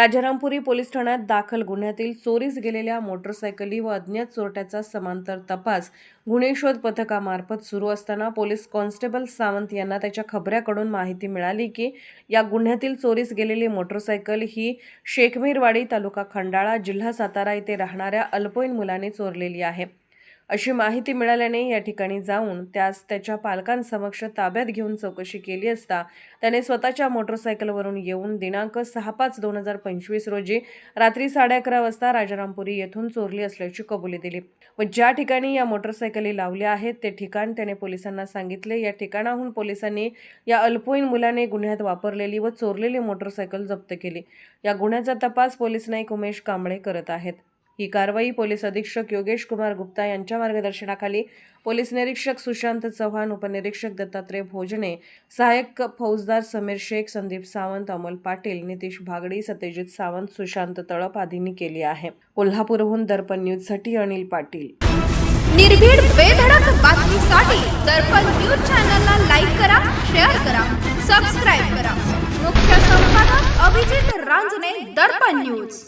Rajarampuri police ठाण्यात दाखल गुन्ह्यातील चोरीस गेलेल्या मोटरसायकली व अज्ञात चोरट्याचा समांतर तपास गुन्हे शोध पथकामार्फत सुरू असताना पोलीस कॉन्स्टेबल सावंत यांना त्याच्या खबऱ्याकडून माहिती मिळाली की या गुन्ह्यातील चोरीस गेलेली मोटरसायकल ही शेखमीरवाडी तालुका खंडाळा जिल्हा सातारा येथे राहणाऱ्या अल्पवयीन मुलाने चोरलेली आहे. अशी माहिती मिळाल्याने या ठिकाणी जाऊन त्यास त्याच्या पालकांसमक्ष ताब्यात घेऊन चौकशी केली असता त्याने स्वतःच्या मोटरसायकलवरून येऊन दिनांक सहा पाच दोन हजार पंचवीस रोजी रात्री साडे अकरा वाजता राजारामपुरी येथून चोरली असल्याची कबुली दिली. व ज्या ठिकाणी या मोटरसायकली लावल्या आहेत ते ठिकाण त्याने पोलिसांना सांगितले. या ठिकाणाहून पोलिसांनी या अल्पवयीन मुलाने गुन्ह्यात वापरलेली व चोरलेली मोटरसायकल जप्त केली. या गुन्ह्याचा तपास पोलीस नाईक उमेश कांबळे करत आहेत. ही कारवाई पोलीस अधीक्षक योगेश कुमार गुप्ता यांच्या मार्गदर्शनाखाली पोलीस निरीक्षक सुशांत चव्हाण उपनिरीक्षक दत्तात्रय भोजने सहाय्यक फौजदार समीर शेख संदीप सावंत अमोल पाटील नितीश भागडी सत्यजित सावंत सुशांत तळप आदींनी केली आहे. कोल्हापूरहून दर्पण न्यूजसाठी अनिल पाटील. निर्भीड बेधडक बातमीसाठी दर्पण न्यूज चॅनलला लाईक करा शेअर करा सबस्क्राईब करा. मुख्य संपादक अभिजित रांजणे दर्पण न्यूज.